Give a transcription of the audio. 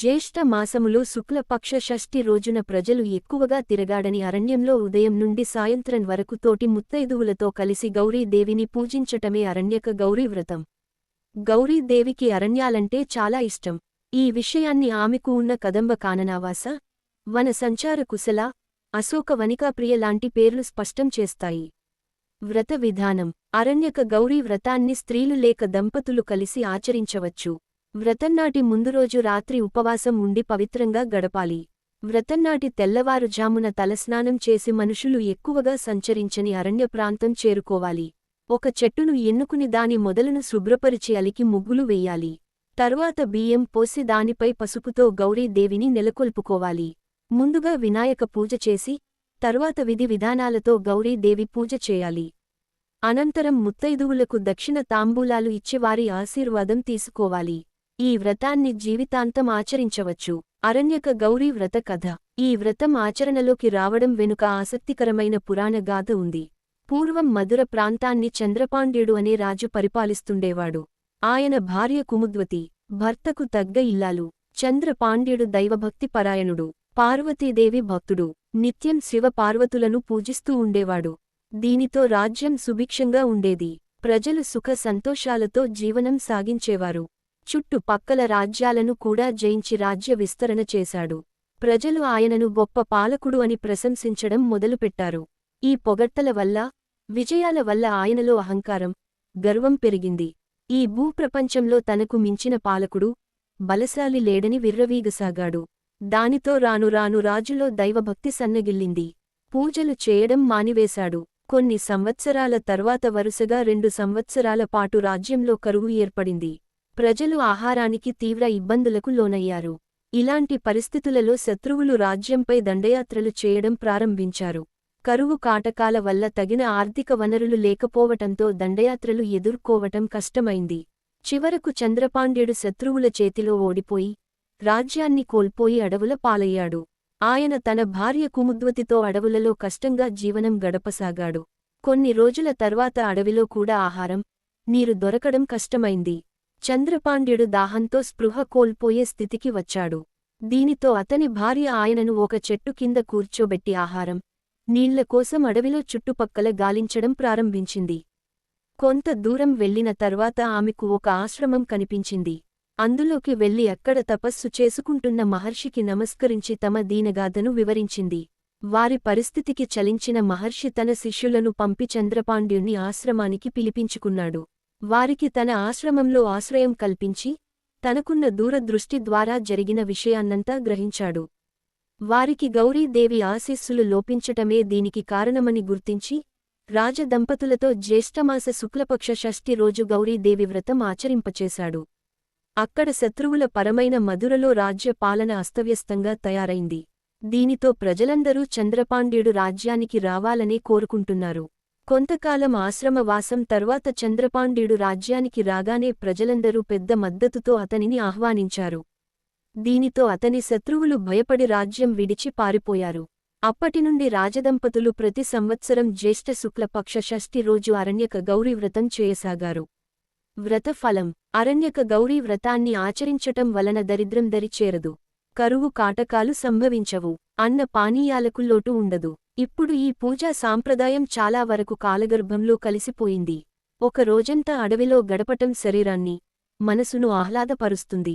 జ్యేష్ఠ మాసములో శుక్లపక్ష షష్ఠి రోజున ప్రజలు ఎక్కువగా తిరగాడని అరణ్యంలో ఉదయం నుండి సాయంత్రం వరకు తోటి ముత్తైదువులతో కలిసి గౌరీదేవిని పూజించటమే అరణ్యక గౌరీ వ్రతం. గౌరీదేవికి అరణ్యాలంటే చాలా ఇష్టం. ఈ విషయాన్ని ఆమెకు ఉన్న కదంబ కాననావాస వన సంచార కుశల అశోక వనికాప్రియ లాంటి పేర్లు స్పష్టం చేస్తాయి. వ్రత విధానం అరణ్యక గౌరీ వ్రతాన్ని స్త్రీలు లేక దంపతులు కలిసి ఆచరించవచ్చు. వ్రతన్నాటి ముందు రోజు రాత్రి ఉపవాసం ఉండి పవిత్రంగా గడపాలి. వ్రతన్నాటి తెల్లవారుజామున తలస్నానం చేసి మనుషులు ఎక్కువగా సంచరించని అరణ్య ప్రాంతం చేరుకోవాలి. ఒక చెట్టును ఎన్నుకుని దాని మొదలను శుభ్రపరిచి అలికి ముగ్గులు వెయ్యాలి తరువాత బియ్యం పోసి దానిపై పసుపుతో గౌరీదేవిని నెలకొల్పుకోవాలి. ముందుగా వినాయక పూజ చేసి తరువాత విధి విధానాలతో గౌరీదేవి పూజ చేయాలి. అనంతరం ముత్తైదువులకు దక్షిణ తాంబూలాలు ఇచ్చి వారి ఆశీర్వాదం తీసుకోవాలి. ఈ వ్రతాన్ని జీవితాంతం ఆచరించవచ్చు. అరణ్యక గౌరీ వ్రత కథ. ఈ వ్రతం ఆచరణలోకి రావడం వెనుక ఆసక్తికరమైన పురాణ గాథ ఉంది. పూర్వం మధుర ప్రాంతాన్ని చంద్రపాండ్యుడు అనే రాజు పరిపాలిస్తుండేవాడు. ఆయన భార్య కుముద్వతి భర్తకు తగ్గ ఇల్లాలు చంద్రపాండ్యుడు దైవభక్తి పరాయణుడు పార్వతీదేవి భక్తుడు నిత్యం శివ పార్వతులను పూజిస్తూ ఉండేవాడు. దీనితో రాజ్యం సుభిక్షంగా ఉండేది. ప్రజలు సుఖ సంతోషాలతో జీవనం సాగించేవారు. చుట్టు పక్కల రాజ్యాలను కూడా జయించి రాజ్య విస్తరణ చేశాడు. ప్రజలు ఆయనను గొప్ప పాలకుడు అని ప్రశంసించడం మొదలుపెట్టారు. ఈ పొగట్టల వల్ల విజయాల వల్ల ఆయనలో అహంకారం గర్వం పెరిగింది. ఈ భూప్రపంచంలో తనకు మించిన పాలకుడు బలశాలి లేడని విర్రవీగసాగాడు. దానితో రాను రాను రాజులో దైవభక్తి సన్నగిల్లింది. పూజలు చేయడం మానివేశాడు. కొన్ని సంవత్సరాల తర్వాత వరుసగా రెండు సంవత్సరాల పాటు రాజ్యంలో కరువు ఏర్పడింది. ప్రజలు ఆహారానికి తీవ్ర ఇబ్బందులకు లోనయ్యారు. ఇలాంటి పరిస్థితులలో శత్రువులు రాజ్యంపై దండయాత్రలు చేయడం ప్రారంభించారు. కరువు కాటకాల వల్ల తగిన ఆర్థిక వనరులు లేకపోవటంతో దండయాత్రలు ఎదుర్కోవటం కష్టమైంది. చివరకు చంద్రపాండ్యుడు శత్రువుల చేతిలో ఓడిపోయి రాజ్యాన్ని కోల్పోయి అడవుల పాలయ్యాడు. ఆయన తన భార్య కుముద్వతితో అడవులలో కష్టంగా జీవనం గడపసాగాడు. కొన్ని రోజుల తర్వాత అడవిలో కూడా ఆహారం నీరు దొరకడం కష్టమైంది. చంద్రపాండ్యుడు దాహంతో స్పృహ కోల్పోయే స్థితికి వచ్చాడు. దీనితో అతని భార్య ఆయనను ఒక చెట్టు కింద కూర్చోబెట్టి ఆహారం నీళ్ళ కోసం అడవిలో చుట్టుపక్కల గాలించడం ప్రారంభించింది. కొంత దూరం వెళ్ళిన తర్వాత ఆమెకు ఒక ఆశ్రమం కనిపించింది. అందులోకి వెళ్ళి అక్కడ తపస్సు చేసుకుంటున్న మహర్షికి నమస్కరించి తమ దీనగాథను వివరించింది. వారి పరిస్థితికి చలించిన మహర్షి తన శిష్యులను పంపి చంద్రపాండ్యుణ్ణి ఆశ్రమానికి పిలిపించుకున్నాడు. వారికి తన ఆశ్రమంలో ఆశ్రయం కల్పించి తనకున్న దూరదృష్టి ద్వారా జరిగిన విషయాన్నంతా గ్రహించాడు. వారికి గౌరీదేవి ఆశీస్సులు లోపించటమే దీనికి కారణమని గుర్తించి రాజదంపతులతో జ్యేష్ఠమాస శుక్లపక్ష షష్ఠి రోజు గౌరీదేవి వ్రతం ఆచరింపచేశాడు. అక్కడ శత్రువుల పరమైన మధురలో రాజ్య పాలన అస్తవ్యస్తంగా తయారైంది. దీనితో ప్రజలందరూ చంద్రపాండ్యుడు రాజ్యానికి రావాలనే కోరుకుంటున్నారు. కొంతకాలం ఆశ్రమవాసం తర్వాత చంద్రపాండ్యుడు రాజ్యానికి రాగానే ప్రజలందరూ పెద్ద మద్దతుతో అతనిని ఆహ్వానించారు. దీనితో అతని శత్రువులు భయపడి రాజ్యం విడిచి పారిపోయారు. అప్పటినుండి రాజదంపతులు ప్రతి సంవత్సరం జ్యేష్ఠ శుక్లపక్ష షష్ఠి రోజు అరణ్యక గౌరీ వ్రతం చేయసాగారు. వ్రతఫలం అరణ్యక గౌరీ వ్రతాన్ని ఆచరించటం వలన దరిద్రం దరిచేరదు. కరువు కాటకాలు సంభవించవు. అన్న పానీయాలకు లోటు ఉండదు. ఇప్పుడు ఈ పూజా సాంప్రదాయం చాలా వరకు కాలగర్భంలో కలిసిపోయింది. ఒక రోజంతా అడవిలో గడపటం శరీరాన్ని మనసును ఆహ్లాదపరుస్తుంది.